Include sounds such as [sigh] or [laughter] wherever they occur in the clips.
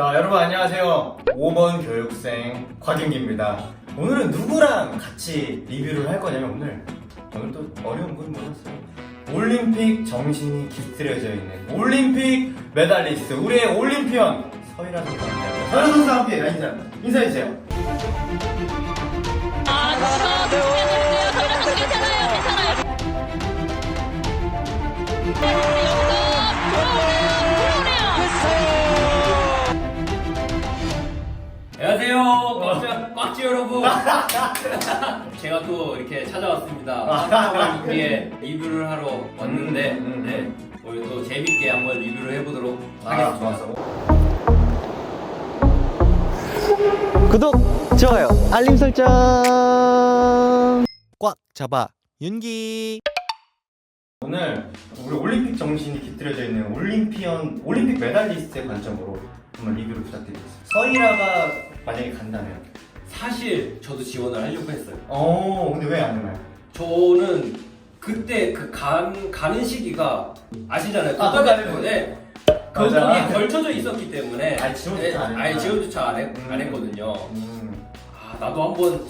자, 여러분 안녕하세요. 5번 교육생 곽윤기입니다. 오늘은 누구랑 같이 리뷰를 할 거냐면 오늘 오늘 또 어려운 분 모셨어요. 올림픽 정신이 깃들여져 있는 올림픽 메달리스트 우리의 올림피언 서희라 선수 함께합니다. 서희라 선수 함께 인사 인사해 주세요. 아. 저희랑 좀 괜찮아요. 괜찮아요. 안녕하세요, 꽉지, 꽉지 여러분. [laughs] 제가 또 이렇게 찾아왔습니다. 깜짝을 위해 리뷰를 하러 왔는데, 음, 음, 네, 우리 또 재밌게 한번 리뷰를 해보도록 아, 하겠습니다. 좋았어. 구독, 좋아요, 알림 설정. 꽉 잡아 윤기. 오늘 우리 올림픽 정신이 깃들여져 있는 올림피언 올림픽 메달리스트의 관점으로 한번 리뷰를 부탁드리겠습니다. 서희라가 만약에 간다면 사실 저도 지원을 하려고 했어요. 어 근데 왜안 해요? 저는 그때 그 간, 가는 시기가 아시잖아요. 아, 국가대표에 그 맞아. 거기에 걸쳐져 있었기 때문에 아니, 지원조차 안 했구나. 아니 지원조차 안, 했, 안 음. 했거든요. 음. 아 나도 한번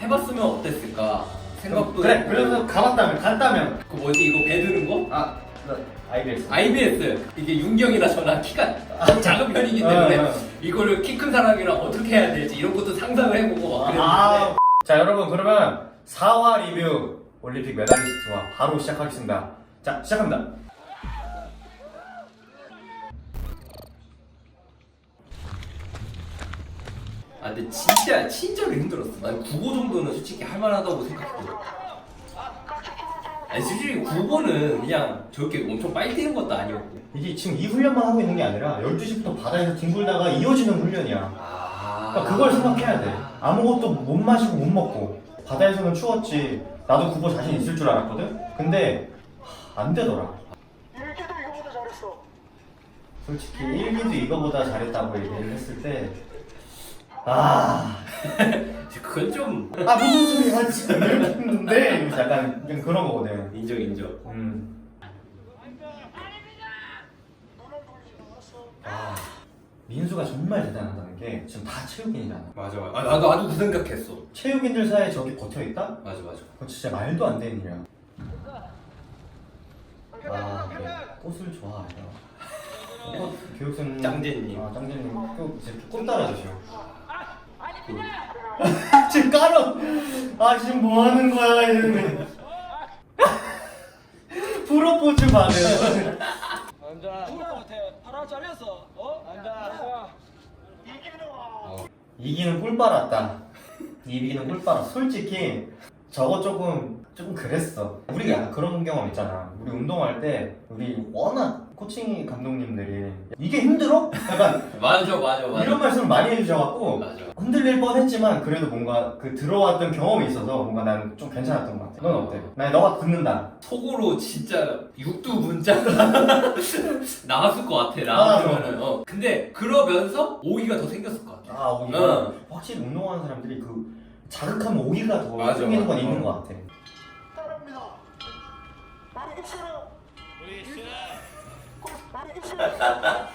해봤으면 어땠을까 생각도 그래 했고. 그래서 가봤다면 간다면 그 뭐지 이거 배 드는 거? 아 나 IBS IBS 이게 윤경이나 저나 키가 작은 편이기 때문에 어, 어. 이거를 키 큰 사람이랑 어떻게 해야 될지 이런 것도 상상을 해보고 아, 자 여러분 그러면 4화 리뷰 올림픽 메달리스트와 바로 시작하겠습니다. 자 시작합니다. 아 근데 진짜 진짜로 힘들었어 난 9고 정도는 솔직히 할만하다고 생각했거든 아니 솔직히 9고는 그냥 저렇게 엄청 빨리 뛰는 것도 아니었고 이게 지금 이 훈련만 하고 있는 게 아니라 12시부터 바다에서 뒹굴다가 이어지는 훈련이야. 아 그러니까 그걸 생각해야 돼. 아무것도 못 마시고 못 먹고 바다에서는 추웠지. 나도 그거 자신 있을 줄 알았거든. 근데 하, 안 되더라. 일기도 이거보다 잘했어. 솔직히 일기도 이거보다 잘했다고 얘기를 했을 때 아, [laughs] 그건 좀 아 무슨 소리 하지? 이렇게 했는데 약간 그냥 그런 거거든. 인정 인정 음. 아, 민수가 정말 대단하다는 게 지금 다 체육인이잖아. 맞아 맞아 아, 나도 나도 그 생각했어 체육인들 사이에 저기 버텨 있다? 맞아 맞아 그건 진짜 말도 안 되는 일이야. 아, 네. 꽃을 좋아해요. 꽃 교육생 짱제님. 아, 짱제님. 또 이제 따라주세요. 지금 깔아. 아, 지금 뭐 하는 거야, 이러면. 프로포즈 받은. 앉아. 죽을 것 같아. 팔아 잘렸어. 어? 앉아. 이기는 와. 이기는 꿀 빨았다. 이기는 꿀 빨아. 솔직히 저거 조금 조금 그랬어. 우리 약간 그런 경험 있잖아. 우리 운동할 때 우리 워낙 코칭 감독님들이 이게 힘들어? 약간 [laughs] 맞아 맞아 맞아 이런 말씀 많이 해주셔갖고 맞아 흔들릴 뻔했지만 그래도 뭔가 그 들어왔던 경험이 있어서 뭔가 난좀 괜찮았던 것 같아. 넌 어때? 난 너가 듣는다. 속으로 진짜 육두 문자가 [laughs] 나왔을 것 같아 아, 나왔으면은 어. 근데 그러면서 오기가 더 생겼을 것 같아 아 오기가 어. 확실히 운동하는 사람들이 그 자극하면 오기가 더 맞아, 생기는 건 맞아. 있는 것 같아. 입술을. 바로 입술을. 지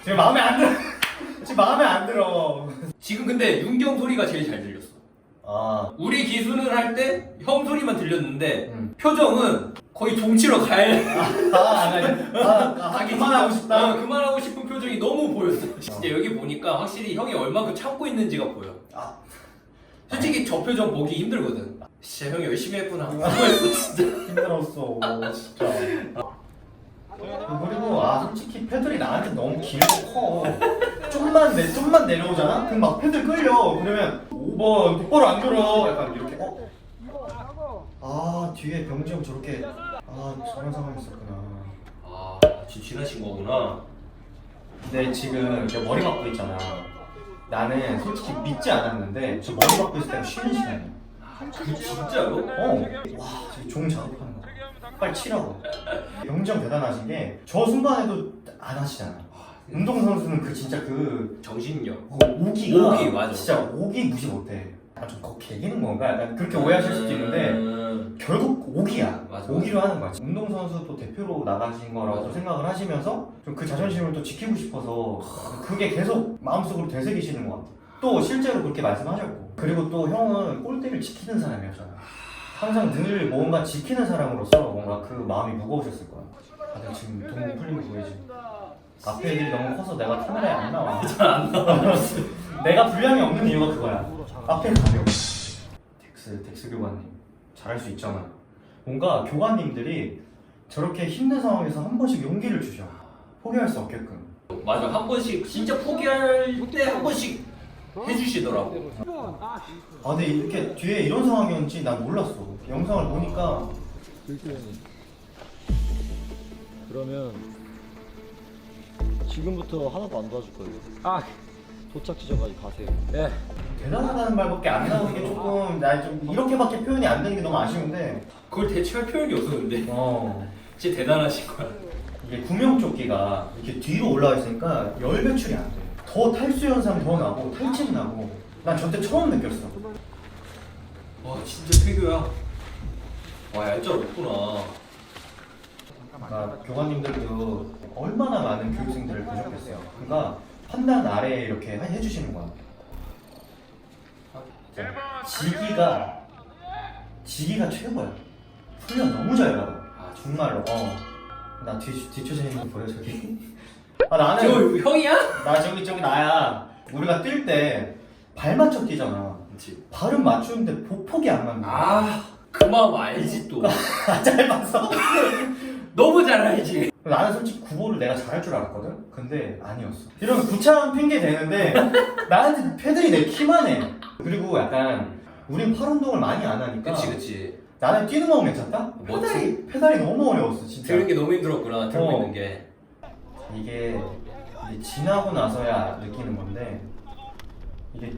금 마음에 안 들어. [laughs] 지금 마음에 안 들어. 지금 근데 윤경 소리가 제일 잘 들렸어 아, 우리 기수는 할 때 형 소리만 들렸는데 음. 표정은 거의 종치러 갈 아, 아, 아, 아, 그만하고 싶다. 어, 그만하고 싶은 표정이 너무 보였어 진짜 여기 보니까 확실히 형이 얼마큼 참고 있는지가 보여 아. 솔직히 저 표정 보기 힘들거든 진짜 형이 열심히 했구나 수고했어 [laughs] 진짜 힘들었어, 진짜. 그리고 아 솔직히 패들이 나한테 너무 길고 커. 좀만 내 좀만 내려오잖아. 그럼 막 패들 끌려. 그러면 5번 똑바로 안 들어. 약간 이렇게 어. 아 뒤에 병지 형 저렇게 아 저런 상황이 있었구나. 아 지나신 거구나 근데 지금 이제 머리 박고 있잖아. 나는 솔직히 믿지 않았는데 저 머리 박고 있을 때 쉬는 시간이야. 그 진짜로? 어. 와, 저종 작업하는 거. 빨리 치라고. 영정 대단하신 게 저 순간에도 안 하시잖아. 운동 선수는 그 진짜 그 정신력 어, 오기가 오기, 맞아. 진짜 오기 무시 못해. 아, 좀 개기는 건가? 약간 그렇게 오해하실 수도 있는데 음, 결국 오기야. 맞아, 오기로 하는 거야. 운동 선수 또 대표로 나가신 거라고 맞아. 생각을 하시면서 좀 그 자존심을 또 지키고 싶어서 그게 계속 마음속으로 되새기시는 것 같아. 또 실제로 그렇게 말씀하셨고. 그리고 또 형은 골대를 지키는 사람이었잖아. 항상 늘 뭔가 지키는 사람으로서 뭔가 그 마음이 무거우셨을 거야. 다들 지금 동 풀린 거 보이지? 앞에 애들이 너무 커서 내가 카메라에 안 나와. [laughs] 안 나와. [laughs] 내가 분량이 없는 이유가 그거야. 앞에 가려. 덱스, 덱스 교관님. 잘할 수 있잖아. 뭔가 교관님들이 저렇게 힘든 상황에서 한 번씩 용기를 주셔. 포기할 수 없게끔. 맞아 한 번씩 진짜 포기할 때 한 번씩 해주시더라고. 아, 근데 이렇게 뒤에 이런 상황이었는지 난 몰랐어. 영상을 보니까 그러면 지금부터 하나도 안 도와줄 거예요. 아 도착 지점까지 가세요. 예. 대단하다는 말밖에 안 나오는 게 조금 나 좀 이렇게밖에 표현이 안 되는 게 너무 아쉬운데. 그걸 대체할 표현이 없었는데 어. 진짜 대단하신 거야. 이게 구명조끼가 이렇게 뒤로 올라와 있으니까 열 배출이 안 돼. 더 탈수 현상 더 나고 탈진 나고. 난 저때 처음 느꼈어. 와 진짜 태교야. 와 얄짤 없구나. 그러니까 교관님들도 얼마나 많은 교육생들을 보셨겠어요. 그러니까 판단 아래에 이렇게 해- 해주시는 거야. 지기가 지기가 최고야. 훈련 너무 잘 받아. 아 정말로. 어. 나 뒤, 뒤쳐져 있는 거 보여 저기? 아 나는 저 형이야? 나 저기 저기 나야. 우리가 뛸 때 발 맞춰 뛰잖아. 그렇지. 발은 맞추는데 보폭이 안 맞는 거야. 아그 마음 알지 또. [laughs] 잘 봤어? [laughs] 너무 잘 알지. 나는 솔직히 구보를 내가 잘할 줄 알았거든? 근데 아니었어. 이런 구차한 핑계 대는데 [laughs] 나한테 패들이 내 키만 해. 그리고 약간 우린 팔 운동을 많이 안 하니까 그치 그치. 나는 뛰는 건 괜찮다? 멋지. 페달이, 페달이 너무 어려웠어 진짜. 들은 게 너무 힘들었구나 들고 어. 있는 게. 이게, 지나고 나서야 느끼는 건데 이게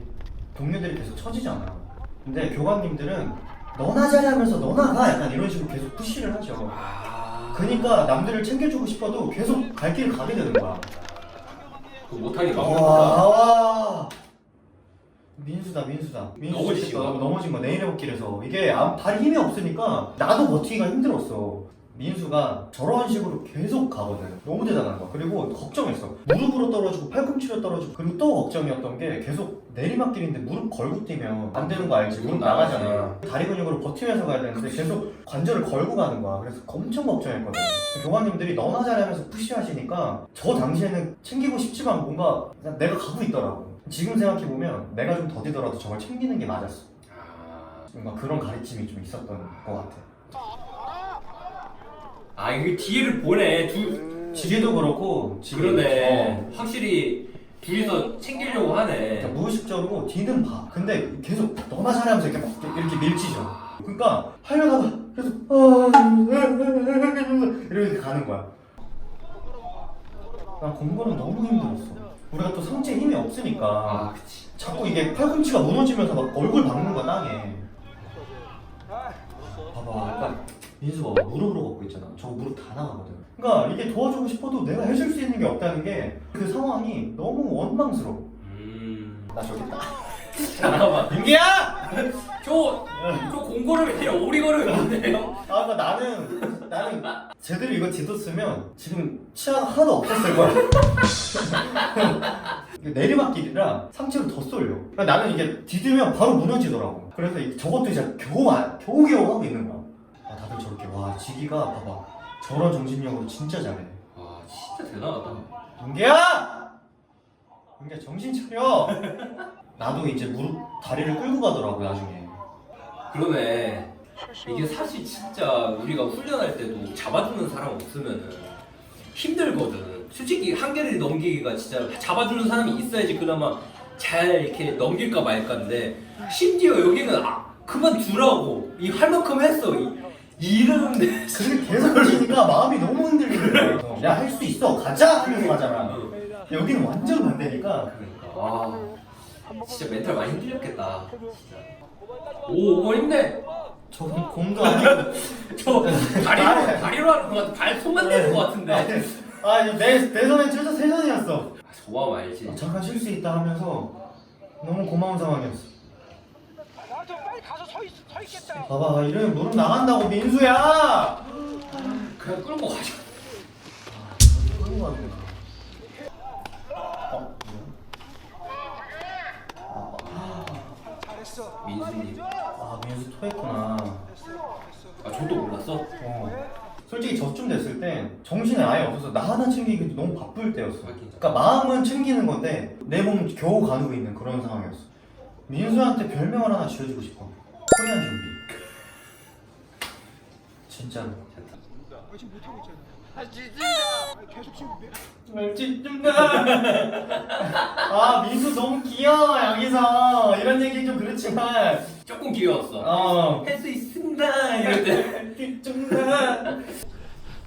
동료들이 계속 처지잖아. 근데 교관님들은 너나 잘하면서 너나 가 약간 이런 식으로 계속 푸시를 하죠. 아. 그러니까 남들을 챙겨주고 싶어도 계속 갈 길을 가게 되는 거야. 그 못하게. 와. 민수다, 민수다. 민수 넘어지신 진짜 거야? 넘어진 거 내일 해먹길에서 이게 아, 발이 힘이 없으니까 나도 버티기가 힘들었어. 민수가 저런 식으로 계속 가거든. 너무 대단한 거야. 그리고 걱정했어. 무릎으로 떨어지고 팔꿈치로 떨어지고 그리고 또 걱정이었던 게 계속 내리막길인데 무릎 걸고 뛰면 안 되는 거 알지? 무릎 나가잖아. 다리 근육으로 버티면서 가야 되는데 계속 관절을 걸고 가는 거야. 그래서 엄청 걱정했거든. 교관님들이 너나 잘하면서 푸시하시니까 저 당시에는 챙기고 싶지만 뭔가 내가 가고 있더라고. 지금 생각해보면 내가 좀 더디더라도 저걸 챙기는 게 맞았어. 아. 뭔가 그런 가르침이 좀 있었던 것 같아. 아 이게 뒤를 보네. 두 지리도 그렇고 지금 그러네. 어, 확실히 둘이서 챙기려고 하네. 그러니까 무의식적으로 뒤는 봐. 근데 계속 너나 잘하면서 이렇게 막 이렇게 밀치죠. 그러니까 하려다가 계속 아, 이렇게 가는 거야. 난 공부는 너무 힘들었어. 우리가 또 상체에 힘이 없으니까 아 그치. 자꾸 이게 팔꿈치가 무너지면서 막 얼굴 박는 거야 땅에. 봐봐, 약간 민수 봐봐 무릎으로 걷고 있잖아. 저거 무릎 다 나가거든. 그러니까 이게 도와주고 싶어도 내가 해줄 수 있는 게 없다는 게 그 상황이 너무 원망스러워. 음. 나 저기 있다. [laughs] 잠깐만. 윤기야! 저, 저 공고를 왜 오리걸을 왜안돼요 아, 그러니까 나는 나는 제대로 이거 뒤뒀으면 지금 치아가 하나도 없었을 거야. [laughs] 이게 내리막길이라 상체로 더 쏠려. 그러니까 나는 이게 디디면 바로 무너지더라고. 그래서 이- 저것도 이제 겨우 안- 겨우겨우 하고 있는 거야. 아, 다들 저렇게 와 지기가 봐봐 저런 정신력으로 진짜 잘해. 와 진짜 대단하다. 윤기야! 윤기야 정신 차려. [laughs] 나도 이제 무릎 다리를 끌고 가더라고 나중에. 그러네. 이게 사실 진짜 우리가 훈련할 때도 잡아주는 사람 없으면은 힘들거든. 솔직히 한계를 넘기기가 진짜 잡아주는 사람이 있어야지 그나마 잘 이렇게 넘길까 말까인데 심지어 여기는 아, 그만 두라고 이 할 만큼 했어 이, 이러는데 그게 계속 지니까 마음이 너무 흔들리는 거야. 야할 수 있어. 가자 하면서 가잖아. 여기는 완전 반대니까. 그러니까 와 진짜 멘탈 많이 힘들었겠다 진짜. 오 오버 힘내. 저건 공도 아니고. [laughs] 저 다리로 다리로 하는 것 같아 발 손만 대는 것 같은데. 아내내 손에 진짜 세 손이었어. 저 마음 알지? 잠깐 쉴 수 있다 하면서 너무 고마운 상황이었어. 봐봐 이러면 무릎 나간다고 민수야 그냥 끌고 가자. 끌고 거야. 어? 민수님. 아 민수 토했구나 아 저도 몰랐어. 어. 솔직히 저쯤 됐을 땐 정신이 아예 없어서 나 하나 챙기기 너무 바쁠 때였어. 하긴. 그러니까 마음은 챙기는 건데 내몸 겨우 가누고 있는 그런 상황이었어. 민수한테 별명을 하나 지어주고 싶어. 코리안 좀비. 진짜로. [laughs] 아 민수 너무 귀여워 여기서 이런 얘기 좀 그렇지만 조금 귀여웠어. 어 할 수 있습니다. 이럴 때. [laughs] 좀나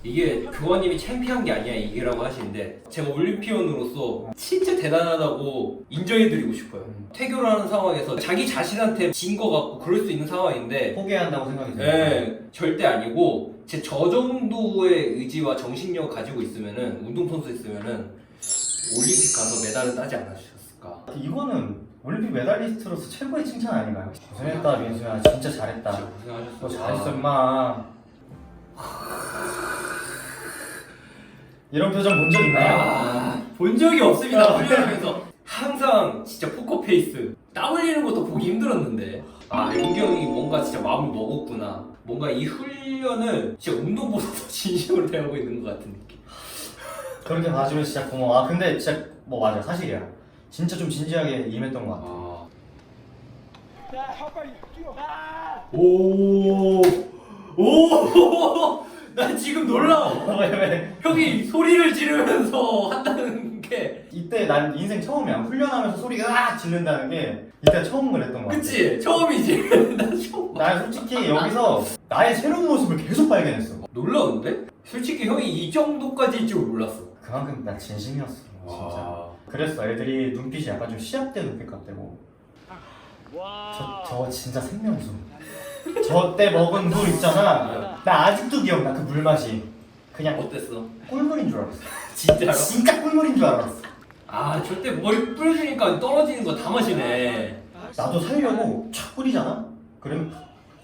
이게 교관님이 창피한 게 아니야 이게라고 하시는데 제가 올림피언으로서 진짜 대단하다고 인정해드리고 싶어요. 음. 태교를 하는 상황에서 자기 자신한테 진 거 같고 그럴 수 있는 상황인데 포기한다고 생각이 들어. 네, 절대 아니고 제 저 정도의 의지와 정신력 가지고 있으면은 운동선수 있으면은 올림픽 가서 메달을 따지 않으셨을까? 이거는 올림픽 메달리스트로서 최고의 칭찬 아닌가요? 고생했다 민수야 진짜 잘했다 진짜 고생하셨어. 너 잘했어 임마 이런 표정 본 적 있나요? 아, 본 적이 없습니다. 훈련하면서 항상 진짜 포커페이스 땀 흘리는 것도 보기 힘들었는데 아 용기 형이 뭔가 진짜 마음을 먹었구나. 뭔가 이 훈련을 진짜 운동보다 더 진심으로 대하고 있는 것 같은 느낌. 그렇게 봐주면 진짜 고마워 아 근데 진짜 뭐 맞아 사실이야 진짜 좀 진지하게 임했던 것 같아 아. 아! 오, 오, 나 지금 놀라워. 왜 왜? 형이 소리를 지르면서 한다는 게, 이때 난 인생 처음이야 훈련하면서 소리가 으악 지른다는 게 이때 처음 그랬던 것 같아 그치? 처음이지. [laughs] 나 처음. 난 솔직히 여기서 나의 새로운 모습을 계속 발견했어 놀라운데? 솔직히 형이 이 정도까지일 줄 몰랐어. 그만큼 나 진심이었어 진짜 와. 그랬어 애들이 눈빛이 약간 좀 시합 때 눈빛 같대고 저, 저 진짜 생명수 저 때 먹은 물 있잖아. 나 아직도 기억나 그 물 맛이. 그냥 어땠어? 꿀물인 줄 알았어. [laughs] 진짜로? 진짜 꿀물인 줄 알았어. 아, 절대 머리 뿌려주니까 떨어지는 거 다 마시네. 나도 살려고 촥 뿌리잖아? 그러면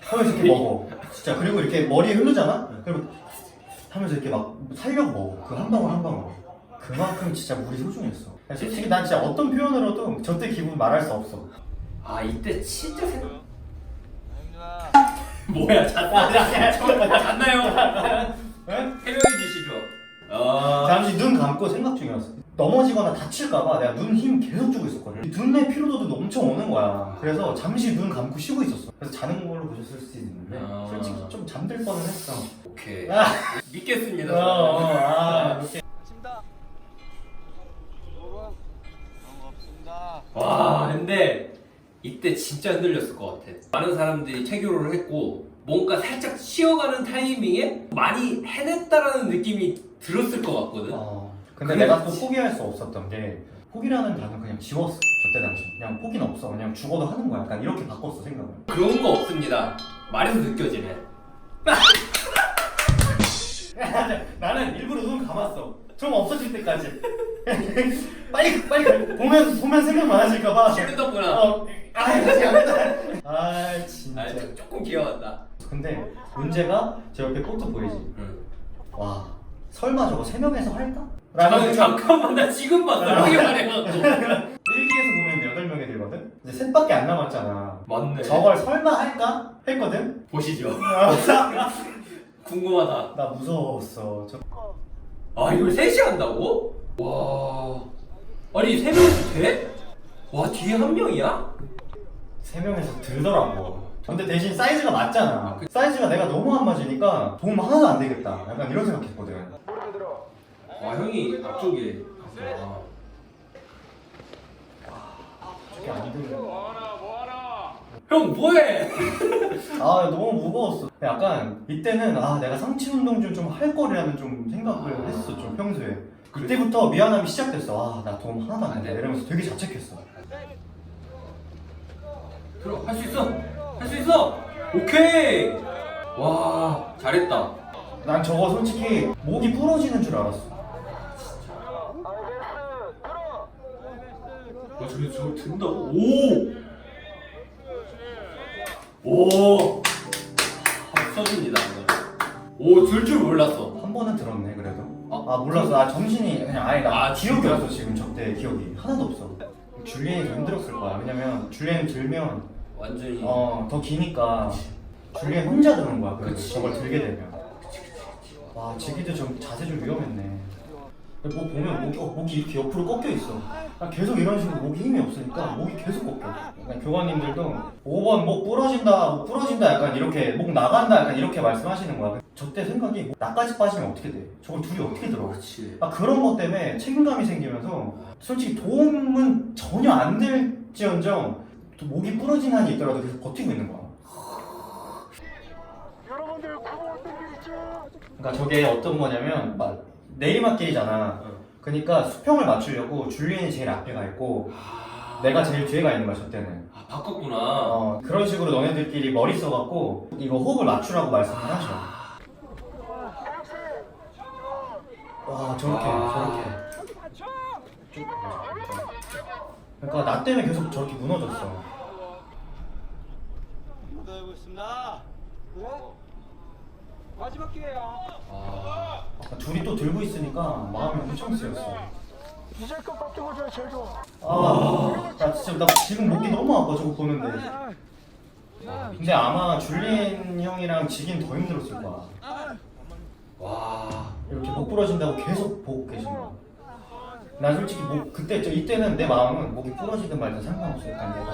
하면서 이렇게 먹어. 진짜. 그리고 이렇게 머리에 흐르잖아? 그러면 하면서 이렇게 막 살려고 먹어. 그 한 방울 한 방울. 그만큼 진짜 물이 소중했어. 솔직히 난 진짜 어떤 표현으로도 저 때 기분 말할 수 없어. 아, 이때 진짜 생 각. [laughs] 뭐야, 잤나? 잤나요? 네? 해명해 주시죠. 아, 잠시 눈 감고 생각 중이었어. 넘어지거나 다칠까봐 내가 눈 힘 계속 주고 있었거든. 눈의 피로도도 엄청 오는 거야. 그래서 잠시 눈 감고 쉬고 있었어. 그래서 자는 걸로 보셨을 수도 있는데 아. 솔직히 좀 잠들 뻔은 했어. 오케이. 아. 믿겠습니다. 어, 어, 아, 이때 진짜 흔들렸을 것 같아. 많은 사람들이 체교를 했고 뭔가 살짝 쉬어가는 타이밍에 많이 해냈다라는 느낌이 들었을 것 같거든. 어, 근데 그래. 내가 또 포기할 수 없었던 게 포기라는 단어 그냥 지웠어. 저때 당시 그냥 포기는 없어. 그냥 죽어도 하는 거야. 약간 이렇게 바꿨어 생각을. 그런 거 없습니다. 말에서 느껴지네. [laughs] 나는 일부러 눈 감았어. 좀 없어질 때까지. [laughs] 빨리 빨리 보면 보면 생각 많아질까봐. 싫었구나. 어, 아, 잠깐만. 아, 진짜. 아, 조- 조금 귀여웠다. 근데 문제가 저 옆에 포토 보이지? 응. 와, 설마 저거 세 명에서 할까? 잠깐, 라는 생각. 잠깐만, 나 지금 봤어. 형이 말해갖고. [laughs] 일기에서 보면 여덟 명이 들거든. 이제 셋밖에 안 남았잖아. 맞네. 저걸 설마 할까? 했거든. 보시죠. [laughs] 궁금하다. 나 무서웠어. 저... 아, 이걸 셋이 한다고? 와. 아니, 세 명이서 돼? 와, 뒤에 한 명이야? 세 명에서 들더라고. 근데 대신 사이즈가 맞잖아. 사이즈가 내가 너무 안 맞으니까 도움 하나도 안 되겠다. 약간 이런 생각했거든. 아, 형이 앞쪽에 갔구나. 저게 안 들려. 형, 뭐해? [laughs] 아 너무 무거웠어. 약간 이때는 아 내가 상체 운동 좀 좀 할 거라는 좀 생각을 아. 했어 좀 평소에. 그때부터 미안함이 시작됐어. 아나 도움 하나도 안 돼. 이러면서 되게 자책했어. 들어, 할 수 있어. 할 수 있어. 오케이. 와, 잘했다. 난 저거 솔직히 목이 부러지는 줄 알았어. 와, 저게 저걸 든다고? 오! 오. 써줍니다. 오줄 줄 몰랐어. 한 번은 들었네 그래도. 어? 아 몰랐어. 아 정신이 그냥 아예 나 아, 기억이 진짜? 없어 지금 저때 기억이. 하나도 없어. 줄리엔이 더 힘들었을 거야. 왜냐면 줄리엔 들면 완전히. 어 더 기니까 줄리엔 혼자 드는 거야 그래도. 그치. 저걸 들게 되면. 와 지기도 좀 자세 좀 위험했네. 뭐 보면 목이, 어, 목이 이렇게 옆으로 꺾여 있어. 난 계속 이런 식으로 목이 힘이 없으니까 목이 계속 꺾여. 약간 교관님들도 5번 목 부러진다 목 부러진다 약간 이렇게 목 나간다 약간 이렇게 말씀하시는 거야. 저 때 생각이 뭐 나까지 빠지면 어떻게 돼? 저걸 둘이 어떻게 들어? 그렇지 아 그런 것 때문에 책임감이 생기면서 솔직히 도움은 전혀 안 될지언정 또 목이 부러진 한이 있더라도 계속 버티고 있는 거야. 그러니까 저게 어떤 거냐면 막 내리막길이잖아. 그러니까 수평을 맞추려고 줄리엔이 제일 앞에 가 있고 내가 제일 뒤에 가 있는 거야 저 때는. 아 바꿨구나 어 그런 식으로 너네들끼리 머리 써갖고 이거 호흡을 맞추라고 말씀을 하셔. 와 저렇게 아. 저렇게. 그러니까 나 때문에 계속 저렇게 무너졌어. 기도하고 있습니다. 그래? 마지막 기회야. 아, 아, 둘이 또 들고 있으니까 마음이 엄청 쓰였어. 이제껏 줘 제일 좋아. 아, 나 진짜 나 지금 목이 너무 아파 저거 보는데. 근데 아마 줄리엔 형이랑 지긴 더 힘들었을 거야. 와 이렇게 목 부러진다고 계속 보고 계신 거야. 난 솔직히 목 그때 저 이때는 내 마음은 목이 부러지든 말든 상관없어. 약간 내가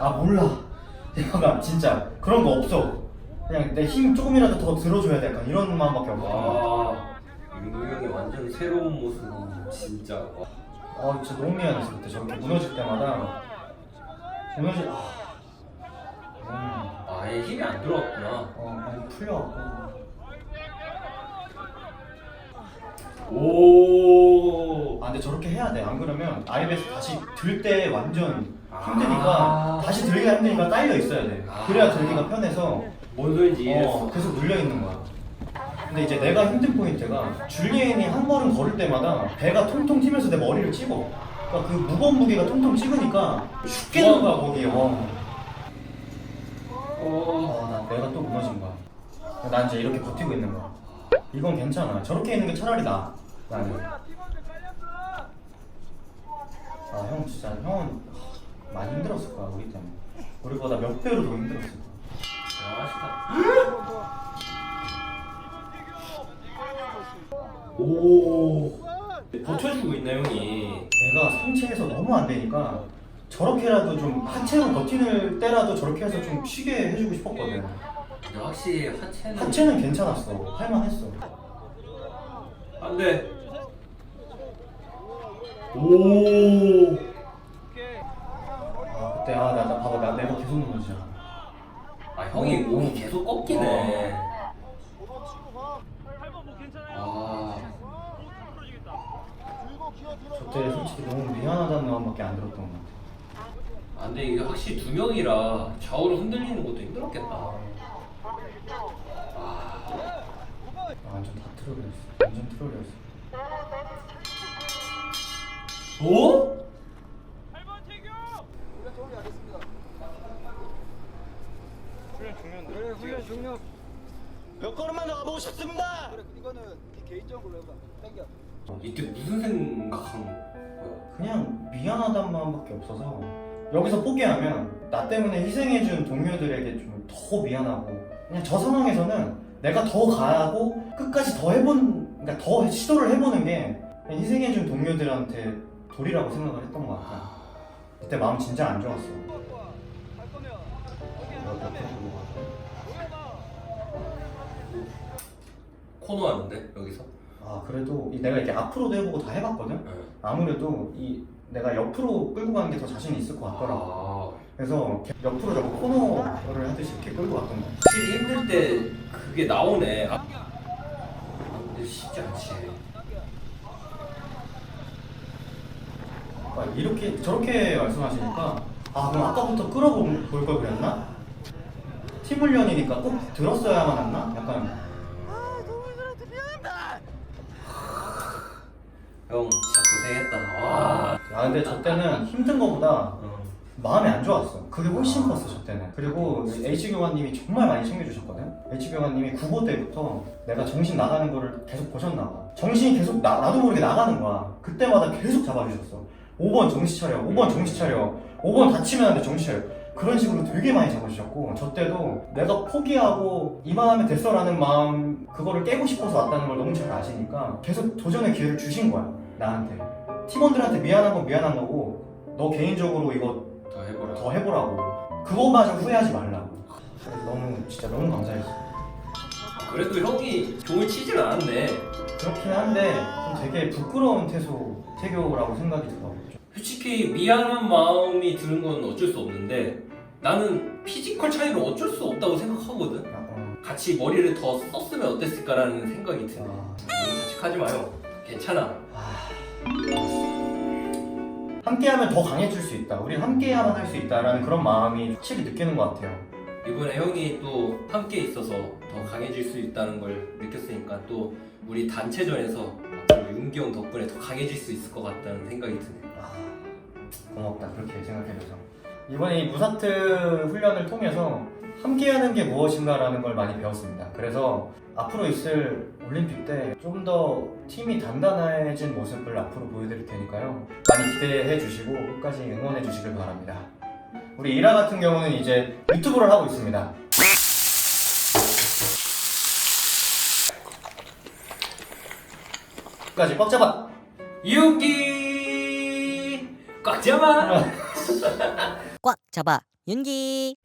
아 몰라. [laughs] 내가 진짜 그런 거 없어. 그냥 내 힘 조금이라도 더 들어줘야 돼. 약간 이런 마음밖에 없어. 와, 윤우 형이 완전 새로운 모습 진짜 와. 아 진짜 너무 미안했어 그때 저렇게 무너질 때마다 무너질 아, 음, 아예 힘이 안 들어왔구나 어 많이 풀려갖고 오 아 근데 저렇게 해야 돼 안 그러면 아이베스 다시 들 때 완전 아. 힘드니까 다시 들기가 힘드니까 깔려 있어야 돼 아. 그래야 들기가 편해서 뭔 소린지 이해했어 어, 계속 눌려 있는 거야 근데 이제 내가 힘든 포인트가 줄리엔이 한 걸음 걸을 때마다 배가 통통 튀면서 내 머리를 찍어 그러니까 그 무거운 무게가 통통 찍으니까 죽겠는 거야 거기 어. 어. 아, 나 내가 또 무너진 거야. 난 이제 이렇게 버티고 있는 거야. 이건 괜찮아. 저렇게 있는 게 차라리 나. 나는. 아, 형 진짜 형은 하, 많이 힘들었을 거야 우리 때문에. 우리보다 몇 배로 더 힘들었을 거야. 아, 오 버텨주고 있나 형이 내가 상체에서 너무 안 되니까 저렇게라도 좀 하체로 버티는 때라도 저렇게 해서 좀 쉬게 해주고 싶었거든. 근데 확실히 하체는 하체는 괜찮았어. 할만했어. 안돼 오 아, 그때 아, 나, 나 봐봐. 나 내가 계속 무너지잖아. 아 형이 목이 계속 꺾이네 아 저때 솔직히 너무 미안하다는 마음밖에 안 들었던 것 같아. 아, 근데 이게 확실히 두 명이라 좌우로 흔들리는 것도 힘들었겠다 아, 아, 완전 다 트롤이었어. 완전 트롤이었어. 어? 그래 훈련 중요. 몇 걸음만 더 가보고 싶습니다. 그래 이거는 네 개인적으로 해봐. 당겨. 이때 무슨 생각한 거야? 그냥 미안하다는 마음밖에 없어서 여기서 포기하면 나 때문에 희생해준 동료들에게 좀 더 미안하고 그냥 저 상황에서는 내가 더 가고 끝까지 더 해본 그러니까 더 시도를 해보는 게 희생해준 동료들한테 도리라고 생각을 했던 것 같아. 그때 마음 진짜 안 좋았어. 코너 하는데 여기서? 아 그래도 이 내가 이렇게 앞으로도 해보고 다 해봤거든. 네. 아무래도 이 내가 옆으로 끌고 가는 게 더 자신 있을 것 같더라 고. 아, 그래서 옆으로 저거 코너를 하듯이 이렇게 끌고 갔던 거야. 확실히 힘들 때 그게 나오네 아, 근데 쉽지 않지 아, 이렇게 저렇게 말씀하시니까 아 그럼 아까부터 끌어볼 걸 그랬나? 팀 훈련이니까 꼭 들었어야만 했나? 약간 형 진짜 고생했다 와 아 근데 저 때는 힘든 거보다 어. 마음이 안 좋았어. 그게 훨씬 컸어 저 때는. 그리고 H 교관님이 정말 많이 챙겨주셨거든. H 교관님이 국어 때부터 내가 정신 나가는 거를 계속 보셨나 봐. 정신이 계속 나, 나도 모르게 나가는 거야. 그때마다 계속 잡아주셨어. 5번 정신 차려. 5번 정신 차려. 5번 다치면 안 돼 정신 차려. 그런 식으로 되게 많이 잡아주셨고 저 때도 내가 포기하고 이만하면 됐어라는 마음 그거를 깨고 싶어서 왔다는 걸 너무 잘 아시니까 계속 도전의 기회를 주신 거야 나한테 팀원들한테 미안한 건 미안한 거고 너 개인적으로 이거 더 해보라. 더 해보라고 그거마저 후회하지 말라고 너무 진짜 너무 감사했어 그래도 형이 종을 치질 않았네. 그렇긴 한데 좀 되게 부끄러운 태소 태교라고 생각이 들어 솔직히 미안한 마음이 드는 건 어쩔 수 없는데 나는 피지컬 차이로 어쩔 수 없다고 생각하거든. 어, 같이 머리를 더 썼으면 어땠을까라는 생각이 드네. 어. 너무 자책하지 마요. 괜찮아. 함께하면 더 강해질 수 있다. 우리 함께야만 할수 있다라는 그런 마음이 확실히 느끼는 것 같아요. 이번에 형이 또 함께 있어서 더 강해질 수 있다는 걸 느꼈으니까 또 우리 단체전에서 앞으로 윤기 형 덕분에 더 강해질 수 있을 것 같다는 생각이 드네. 아, 고맙다. 그렇게 생각해줘서 이번에 이 무사트 훈련을 통해서 함께하는 게 무엇인가라는 걸 많이 배웠습니다. 그래서 앞으로 있을 올림픽 때 좀 더 팀이 단단해진 모습을 앞으로 보여드릴 테니까요. 많이 기대해 주시고 끝까지 응원해 주시길 바랍니다. 우리 이라 같은 경우는 이제 유튜브를 하고 있습니다. 끝까지 꽉 잡아. 윤기! 꽉 잡아. [laughs] 꽉 잡아 윤기